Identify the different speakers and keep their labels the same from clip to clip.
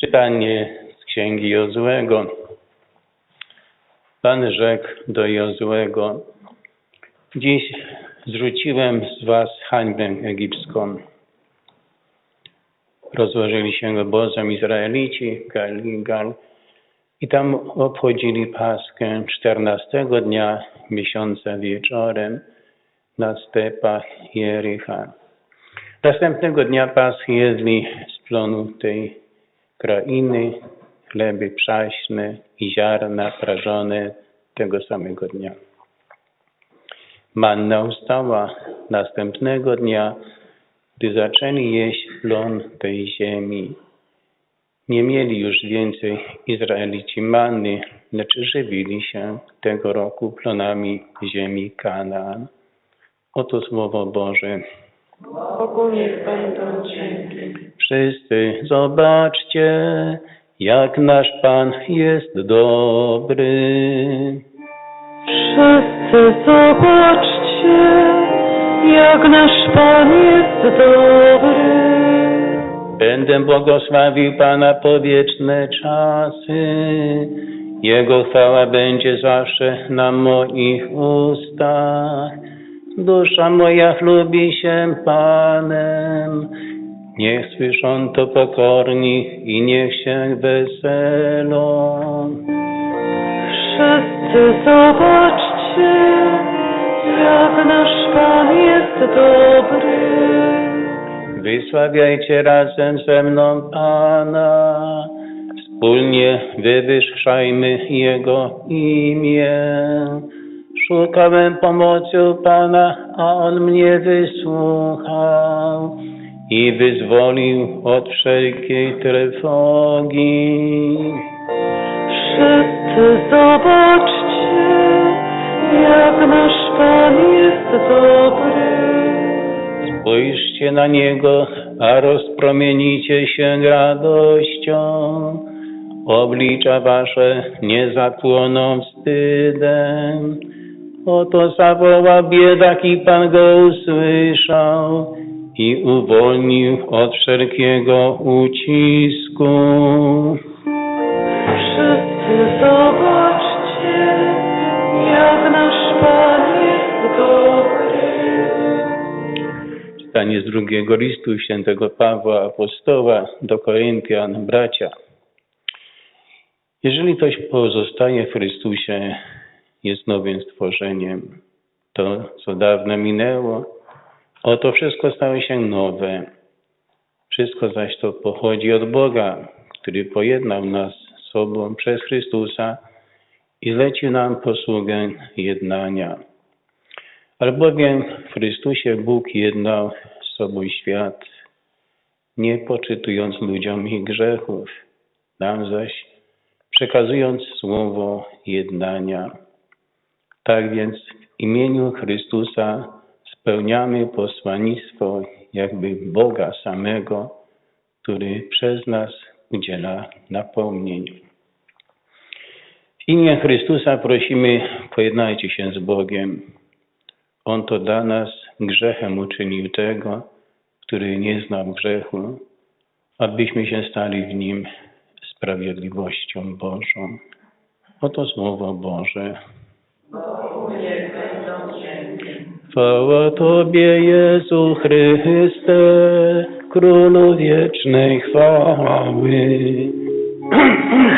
Speaker 1: Czytanie z Księgi Jozłego. Pan rzekł do Jozłego, dziś zrzuciłem z was hańbę egipską. Rozłożyli się obozem Izraelici, Galigal, i tam obchodzili Paskę czternastego dnia miesiąca wieczorem na stepach Jericha. Następnego dnia Paschy jedli z plonu tej krainy chleby przaśne i ziarna prażone tego samego dnia. Manna ustała następnego dnia, gdy zaczęli jeść plon tej ziemi. Nie mieli już więcej Izraelici manny, lecz żywili się tego roku plonami ziemi Kanaan. Oto słowo Boże.
Speaker 2: Bogu niech będą dzięki.
Speaker 1: Wszyscy zobaczcie, jak nasz Pan jest dobry.
Speaker 2: Wszyscy zobaczcie, jak nasz Pan jest dobry.
Speaker 1: Będę błogosławił Pana po wieczne czasy. Jego chwała będzie zawsze na moich ustach. Dusza moja chlubi się Panem. Niech słyszą to pokorni i niech się weselą.
Speaker 2: Wszyscy zobaczcie, jak nasz Pan jest dobry.
Speaker 1: Wysławiajcie razem ze mną Pana, wspólnie wywyższajmy Jego imię. Szukałem pomocy u Pana, a On mnie wysłuchał i wyzwolił od wszelkiej trwogi.
Speaker 2: Wszyscy zobaczcie, jak nasz Pan jest dobry.
Speaker 1: Spójrzcie na Niego, a rozpromienicie się radością. Oblicza wasze nie zapłoną wstydem. Oto zawoła biedak i Pan go usłyszał i uwolnił od wszelkiego ucisku.
Speaker 2: Wszyscy zobaczcie, jak nasz Pan jest dobry.
Speaker 1: Czytanie z drugiego listu świętego Pawła Apostoła do Koryntian, bracia. Jeżeli ktoś pozostaje w Chrystusie, jest nowym stworzeniem. To, co dawno minęło, oto wszystko stało się nowe. Wszystko zaś to pochodzi od Boga, który pojednał nas z sobą przez Chrystusa i zlecił nam posługę jednania. Albowiem w Chrystusie Bóg jednał z sobą świat, nie poczytując ludziom ich grzechów, nam zaś przekazując słowo jednania. Tak więc w imieniu Chrystusa spełniamy posłannictwo jakby Boga samego, który przez nas udziela napomnień. W imię Chrystusa prosimy, pojednajcie się z Bogiem. On to dla nas grzechem uczynił tego, który nie znał grzechu, abyśmy się stali w nim sprawiedliwością Bożą. Oto słowo Boże. Chwała Tobie, Jezu Chryste, Królu wiecznej chwały.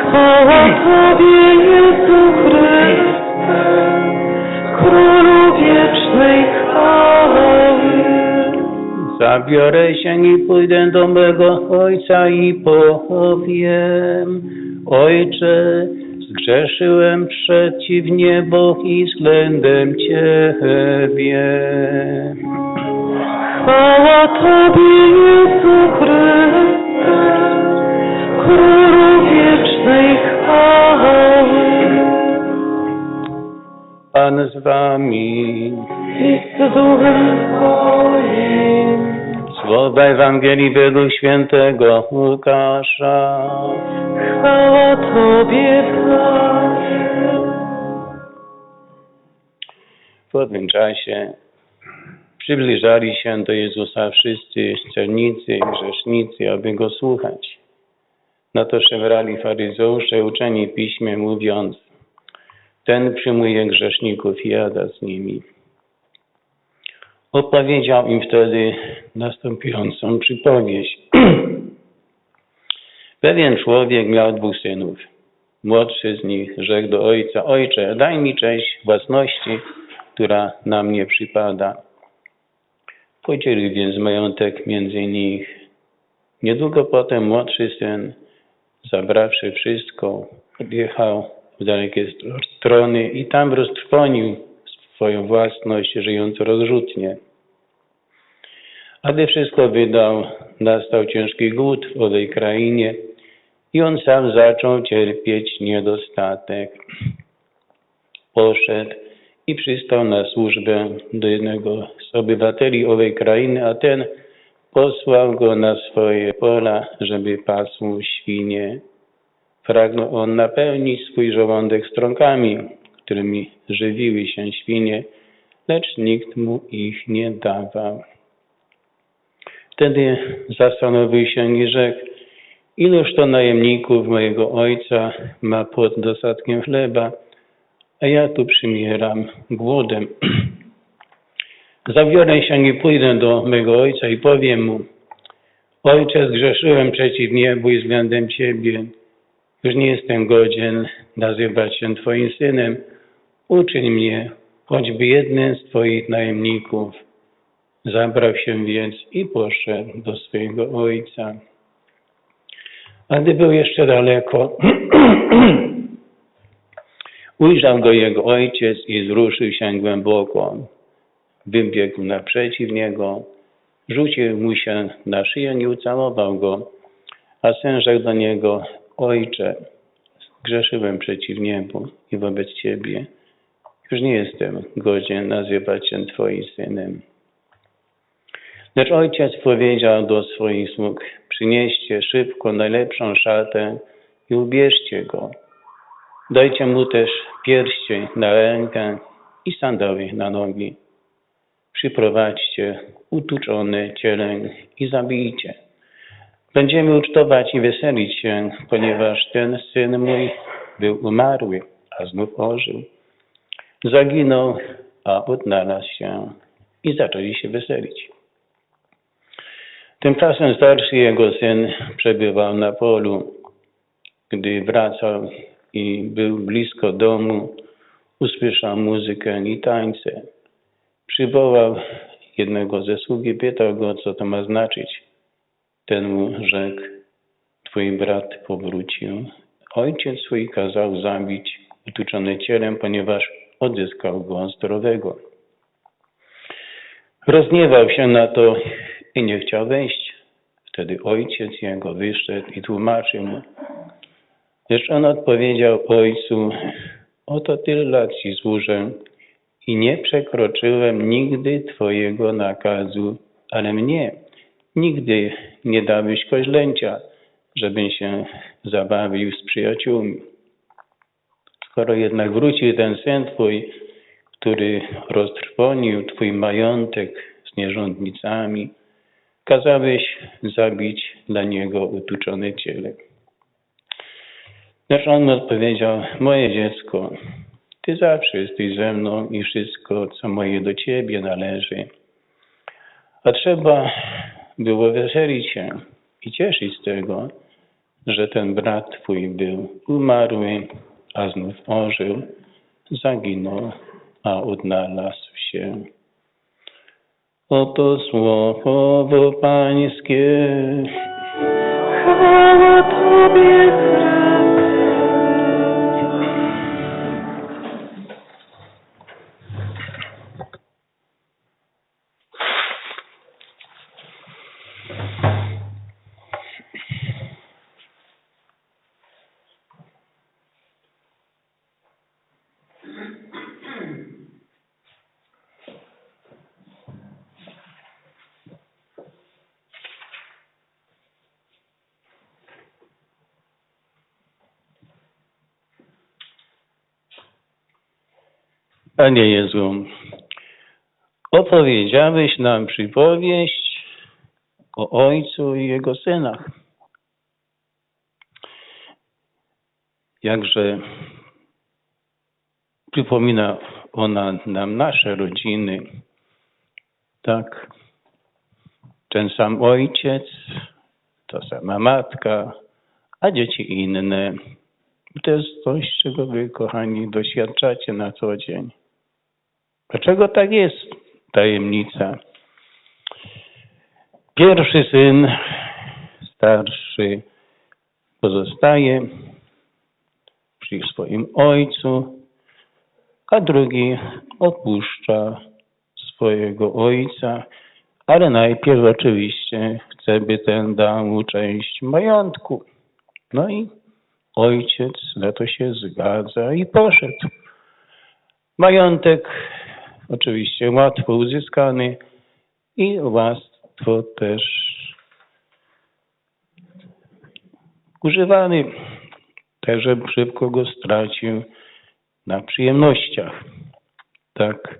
Speaker 2: Chwała Tobie, Jezu Chryste, Królu wiecznej chwały.
Speaker 1: Zabiorę się i pójdę do mego Ojca i powiem, Ojcze, zgrzeszyłem przeciw niebo i względem Ciebie.
Speaker 2: Chwała Tobie, Jezu Chryste, Królu wiecznej chwały.
Speaker 1: Pan z Wami.
Speaker 2: I z duchem Twoim.
Speaker 1: Słowa Ewangelii według świętego Łukasza.
Speaker 2: Chwała Tobie, Panie.
Speaker 1: W owym czasie przybliżali się do Jezusa wszyscy celnicy i grzesznicy, aby Go słuchać. Na to szemrali faryzeusze uczeni piśmie, mówiąc, ten przyjmuje grzeszników i jada z nimi. Opowiedział im wtedy następującą przypowieść. Pewien człowiek miał dwóch synów. Młodszy z nich rzekł do ojca, ojcze, daj mi część własności, która na mnie przypada. Podzielił więc majątek między nich. Niedługo potem młodszy syn, zabrawszy wszystko, odjechał w dalekie strony i tam roztrwonił swoją własność, żyjąc rozrzutnie. A gdy wszystko wydał, nastał ciężki głód w owej krainie i on sam zaczął cierpieć niedostatek. Poszedł i przystał na służbę do jednego z obywateli owej krainy, a ten posłał go na swoje pola, żeby pasł świnie. Pragnął on napełnić swój żołądek strąkami, którymi żywiły się świnie, lecz nikt mu ich nie dawał. Wtedy zastanowił się i rzekł, iluż to najemników mojego ojca ma pod dostatkiem chleba, a ja tu przymieram głodem. Zabiorę się i pójdę do mego ojca i powiem mu, Ojcze, zgrzeszyłem przeciw niebu i względem Ciebie. Już nie jestem godzien nazywać się Twoim synem. Uczyń mnie choćby jednym z Twoich najemników. Zabrał się więc i poszedł do swojego ojca. A gdy był jeszcze daleko, ujrzał go jego ojciec i zwrócił się głęboko. Wybiegł naprzeciw niego, rzucił mu się na szyję i ucałował go. A syn rzekł do niego, ojcze, grzeszyłem przeciw niebu i wobec ciebie. Już nie jestem godzien nazywać się twoim synem. Lecz ojciec powiedział do swoich sług, przynieście szybko najlepszą szatę i ubierzcie go. Dajcie mu też pierścień na rękę i sandały na nogi. Przyprowadźcie utuczony cieleń i zabijcie. Będziemy ucztować i weselić się, ponieważ ten syn mój był umarły, a znów ożył. Zaginął, a odnalazł się i zaczęli się weselić. Tymczasem starszy jego syn przebywał na polu. Gdy wracał i był blisko domu, usłyszał muzykę i tańce. Przywołał jednego ze sługi, pytał go, co to ma znaczyć. Ten mu rzekł, twój brat powrócił. Ojciec swój kazał zabić utuczony cielem, ponieważ odzyskał go zdrowego. Rozgniewał się na to i nie chciał wejść. Wtedy ojciec jego wyszedł i tłumaczył mu. Lecz on odpowiedział ojcu, oto tyle lat ci służę i nie przekroczyłem nigdy twojego nakazu, ale mnie nigdy nie dałeś koźlęcia, żebym się zabawił z przyjaciółmi. Skoro jednak wrócił ten syn twój, który roztrwonił twój majątek z nierządnicami, kazałeś zabić dla niego utuczone ciele. Lecz on odpowiedział, moje dziecko, ty zawsze jesteś ze mną i wszystko, co moje do ciebie należy. A trzeba było weselić się i cieszyć z tego, że ten brat twój był umarły, a znów ożył, zaginął, a odnalazł się. Oto słowo Pańskie.
Speaker 2: Chwała Tobie, Chryste.
Speaker 1: Panie Jezu, opowiedziałeś nam przypowieść o Ojcu i Jego synach. jakże przypomina ona nam nasze rodziny, tak? Ten sam ojciec, ta sama matka, a dzieci inne. To jest coś, czego wy, kochani, doświadczacie na co dzień. Dlaczego tak jest? Tajemnica. Pierwszy syn, starszy, pozostaje przy swoim ojcu, a drugi opuszcza swojego ojca, ale najpierw oczywiście chce, by ten dał mu część majątku. No i ojciec na to się zgadza i poszedł. Majątek oczywiście łatwo uzyskany i łatwo też używany. Także szybko go stracił na przyjemnościach. Tak,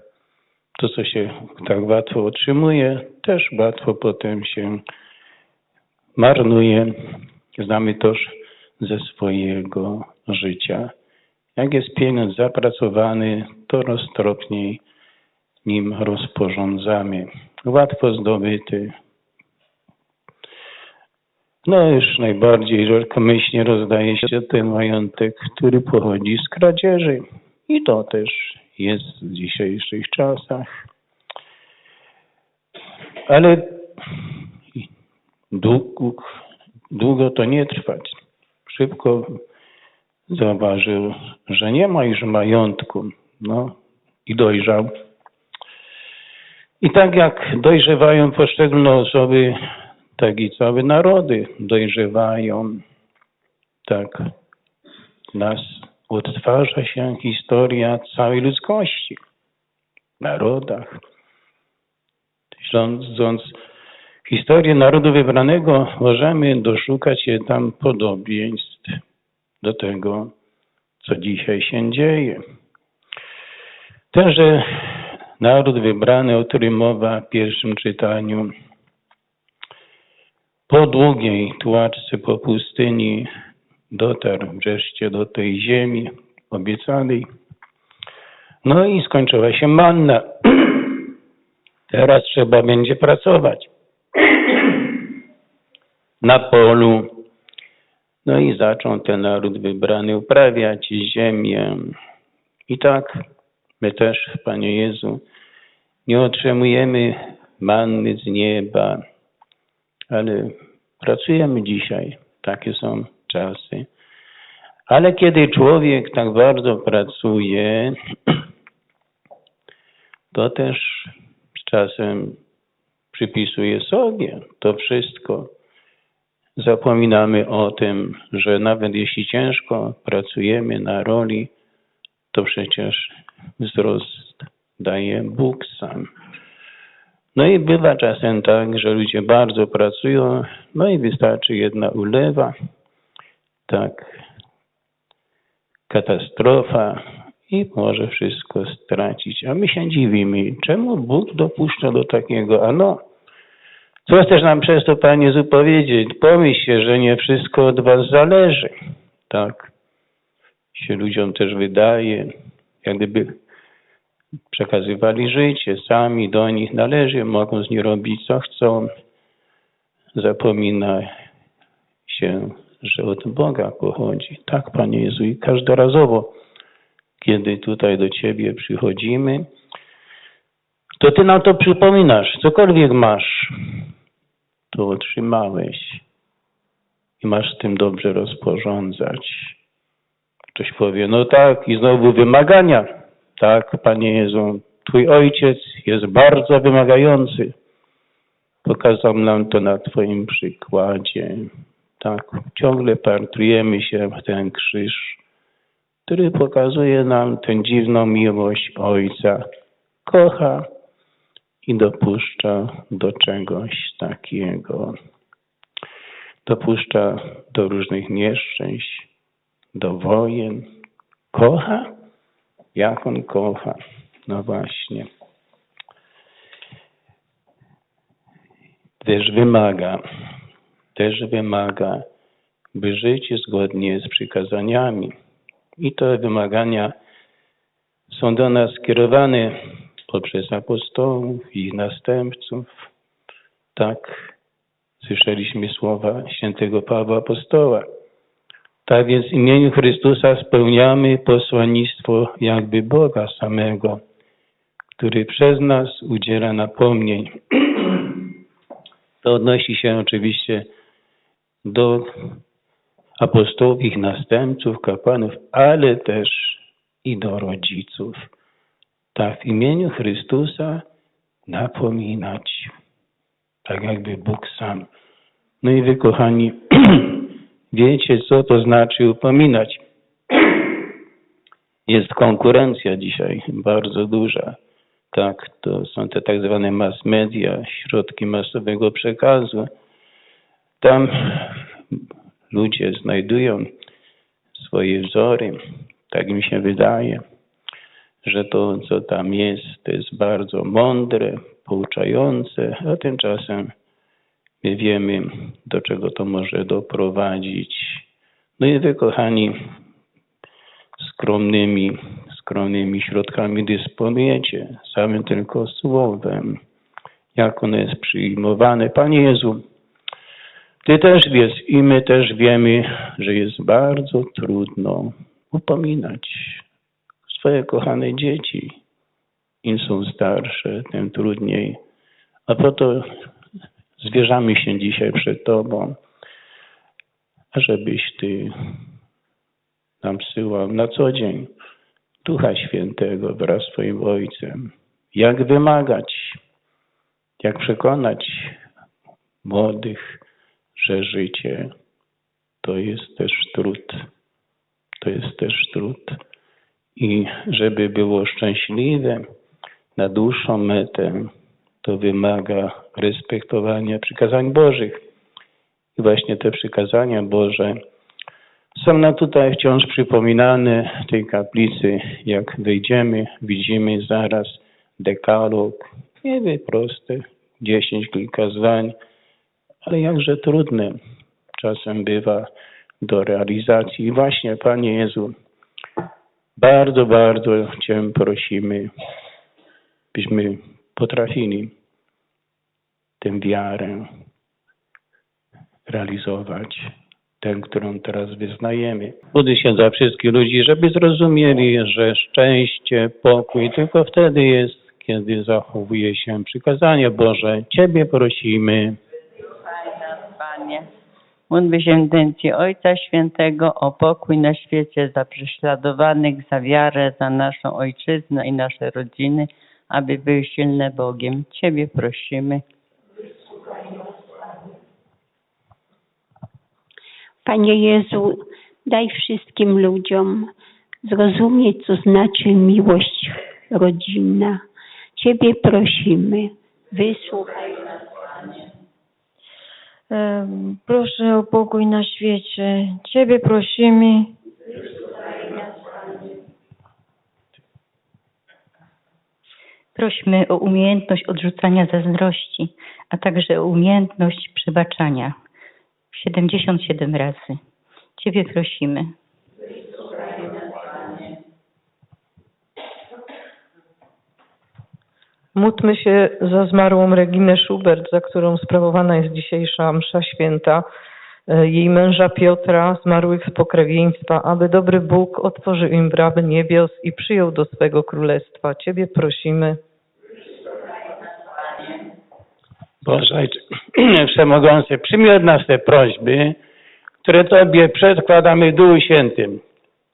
Speaker 1: to co się tak łatwo otrzymuje, też łatwo potem się marnuje. Znamy toż ze swojego życia. Jak jest pieniądz zapracowany, to roztropniej nim rozporządzamy. Łatwo zdobyty. No już najbardziej lekkomyślnie rozdaje się ten majątek, który pochodzi z kradzieży. I to też jest w dzisiejszych czasach. Ale długo, długo to nie trwać. Szybko zauważył, że nie ma już majątku. No i dojrzał. I tak jak dojrzewają poszczególne osoby, tak i całe narody dojrzewają. Tak nas odtwarza się historia całej ludzkości, narodach. Śledząc historię narodu wybranego, możemy doszukać się tam podobieństw do tego, co dzisiaj się dzieje. Tenże naród wybrany, o którym mowa w pierwszym czytaniu, po długiej tułaczce po pustyni dotarł wreszcie do tej ziemi obiecanej. No i skończyła się manna. Teraz trzeba będzie pracować na polu. No i zaczął ten naród wybrany uprawiać ziemię. I tak my też, Panie Jezu, nie otrzymujemy manny z nieba, ale pracujemy dzisiaj. Takie są czasy. Ale kiedy człowiek tak bardzo pracuje, to też z czasem przypisuje sobie to wszystko. Zapominamy o tym, że nawet jeśli ciężko pracujemy na roli, to przecież wzrost daje Bóg sam. No i bywa czasem tak, że ludzie bardzo pracują, no i wystarczy jedna ulewa, tak, katastrofa i może wszystko stracić. A my się dziwimy, czemu Bóg dopuszcza do takiego, a no, co chcesz nam przez to, Panie Jezu, powiedzieć? Pomyśl się, że nie wszystko od Was zależy. Tak się ludziom też wydaje, jak gdyby przekazywali życie, sami do nich należy, mogą z nich robić co chcą. Zapomina się, że od Boga pochodzi. Tak, Panie Jezu, i każdorazowo, kiedy tutaj do Ciebie przychodzimy, to Ty nam to przypominasz. Cokolwiek masz, to otrzymałeś i masz z tym dobrze rozporządzać. Ktoś powie, no tak, i znowu wymagania. Tak, Panie Jezu, Twój Ojciec jest bardzo wymagający. Pokazał nam to na Twoim przykładzie. Tak, ciągle partrujemy się w ten krzyż, który pokazuje nam tę dziwną miłość Ojca. Kocha i dopuszcza do czegoś takiego. Dopuszcza do różnych nieszczęść, do wojen. Kocha? Jak on kocha? No właśnie. Też wymaga, też wymaga, by żyć zgodnie z przykazaniami. I te wymagania są do nas skierowane poprzez apostołów i ich następców. Tak słyszeliśmy słowa świętego Pawła Apostoła. Tak więc w imieniu Chrystusa spełniamy posłannictwo jakby Boga samego, który przez nas udziela napomnień. To odnosi się oczywiście do apostołów, ich następców, kapłanów, ale też i do rodziców. Tak w imieniu Chrystusa napominać, tak jakby Bóg sam. No i wy, kochani, wiecie, co to znaczy upominać. Jest konkurencja dzisiaj bardzo duża. Tak, to są te tak zwane mass media, środki masowego przekazu. Tam ludzie znajdują swoje wzory. Tak mi się wydaje, że to, co tam jest, to jest bardzo mądre, pouczające, a tymczasem my wiemy, do czego to może doprowadzić. No i wy, kochani, skromnymi, skromnymi środkami dysponujecie, samym tylko słowem, jak ono jest przyjmowane. Panie Jezu, Ty też wiesz i my też wiemy, że jest bardzo trudno upominać swoje kochane dzieci. Im są starsze, tym trudniej. A po to zwierzamy się dzisiaj przed Tobą, ażebyś Ty nam syłał na co dzień Ducha Świętego wraz z Twoim Ojcem. Jak wymagać, jak przekonać młodych, że życie to jest też trud. To jest też trud. I żeby było szczęśliwe na dłuższą metę, to wymaga respektowania przykazań Bożych. I właśnie te przykazania Boże są nam tutaj wciąż przypominane w tej kaplicy. Jak wejdziemy, widzimy zaraz dekalog, niby proste, dziesięć kilka zdań, ale jakże trudne czasem bywa do realizacji. I właśnie, Panie Jezu, bardzo, bardzo Cię prosimy, byśmy potrafili tę wiarę realizować, tę, którą teraz wyznajemy. Budy się za wszystkich ludzi, żeby zrozumieli, że szczęście, pokój tylko wtedy jest, kiedy zachowuje się przykazanie Boże. Ciebie prosimy.
Speaker 3: Panie. Módlmy się intencji Ojca Świętego o pokój na świecie za prześladowanych, za wiarę, za naszą ojczyznę i nasze rodziny, aby były silne Bogiem. Ciebie prosimy.
Speaker 4: Panie Jezu, daj wszystkim ludziom zrozumieć, co znaczy miłość rodzinna. Ciebie prosimy, wysłuchaj
Speaker 2: Em, Proszę o pokój na świecie. Ciebie prosimy.
Speaker 5: Prośmy o umiejętność odrzucania zazdrości, a także o umiejętność przebaczania. 77 razy. Ciebie prosimy.
Speaker 6: Módlmy się za zmarłą Reginę Schubert, za którą sprawowana jest dzisiejsza msza święta, jej męża Piotra, zmarłych z pokrewieństwa, aby dobry Bóg otworzył im bramy niebios i przyjął do swego królestwa. Ciebie prosimy.
Speaker 1: Boże Ojcze, Wszechmogący, przyjmij od nas te prośby, które Tobie przedkładamy Duchu Świętym,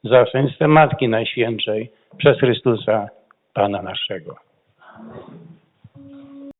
Speaker 1: za szczęście Matki Najświętszej, przez Chrystusa, Pana naszego.